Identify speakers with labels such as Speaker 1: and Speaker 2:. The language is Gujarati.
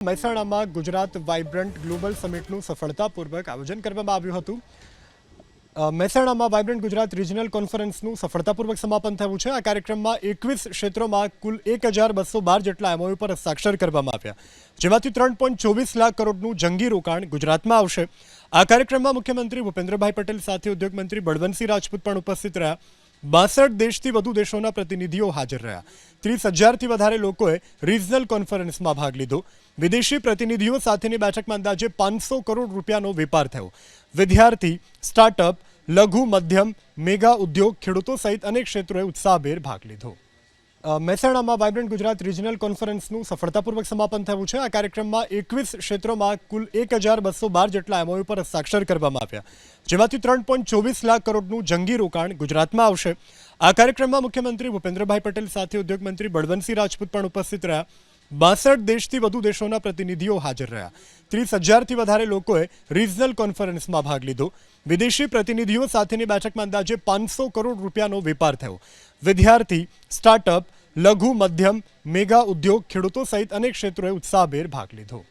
Speaker 1: મહેસાણામાં ગુજરાત વાઇબ્રન્ટ ગ્લોબલ સમિટનું સફળતાપૂર્વક આયોજન કરવામાં આવ્યું હતું. મહેસાણામાં વાઇબ્રન્ટ ગુજરાત રિજનલ કોન્ફરન્સનું સફળતાપૂર્વક સમાપન થયું છે. આ કાર્યક્રમમાં એકવીસ ક્ષેત્રોમાં કુલ એક હજાર બસો બાર જેટલા એમઓયુ પર હસ્તાક્ષર કરવામાં આવ્યા. જેમાંથી ત્રણ પોઈન્ટ ચોવીસ લાખ કરોડનું જંગી રોકાણ ગુજરાતમાં આવશે. આ કાર્યક્રમમાં મુખ્યમંત્રી ભૂપેન્દ્રભાઈ પટેલ, સાથે ઉદ્યોગ મંત્રી બળવંતસિંહ રાજપૂત પણ ઉપસ્થિત રહ્યા. બાસઠ દેશથી વધુ દેશોના પ્રતિનિધિઓ હાજર રહ્યા. ત્રીસ હજારથી વધારે લોકોએ રિજનલ કોન્ફરન્સમાં ભાગ લીધો. વિદેશી પ્રતિનિધિઓ સાથેની બેઠકમાં અંદાજે પાંચસો કરોડ રૂપિયાનો વેપાર થયો. વિદ્યાર્થી સ્ટાર્ટઅપ લઘુ, મધ્યમ, મેગા ઉદ્યોગ ખેડૂતો સહિત અનેક ક્ષેત્રોએ ઉત્સાહભેર ભાગ લીધો. મહેસાણામાં વાઇબ્રન્ટ ગુજરાત રિજનલ કોન્ફરન્સનું સફળતાપૂર્વક સમાપન થયું છે. આ કાર્યક્રમમાં એકવીસ ક્ષેત્રોમાં કુલ એક હજાર બસો બાર જેટલા એમઓયુ પર હસ્તાક્ષર કરવામાં આવ્યા. જેમાંથી ત્રણ પોઈન્ટ ચોવીસ લાખ કરોડનું જંગી રોકાણ ગુજરાતમાં આવશે. આ કાર્યક્રમમાં મુખ્યમંત્રી ભૂપેન્દ્રભાઈ પટેલ, સાથે ઉદ્યોગ મંત્રી બળવંતસિંહ રાજપૂત પણ ઉપસ્થિત રહ્યા. બાસઠ દેશથી વધુ દેશોના પ્રતિનિધિઓ હાજર રહ્યા. ત્રીસ હજારથી વધારે લોકોએ રિજનલ કોન્ફરન્સમાં ભાગ લીધો. વિદેશી પ્રતિનિધિઓ સાથેની બેઠકમાં અંદાજે પાંચસો કરોડ રૂપિયાનો વેપાર થયો. વિદ્યાર્થી સ્ટાર્ટઅપ લઘુ, મધ્યમ, મેગા ઉદ્યોગ ખેડૂતો સહિત અનેક ક્ષેત્રોએ ઉત્સાહભેર ભાગ લીધો.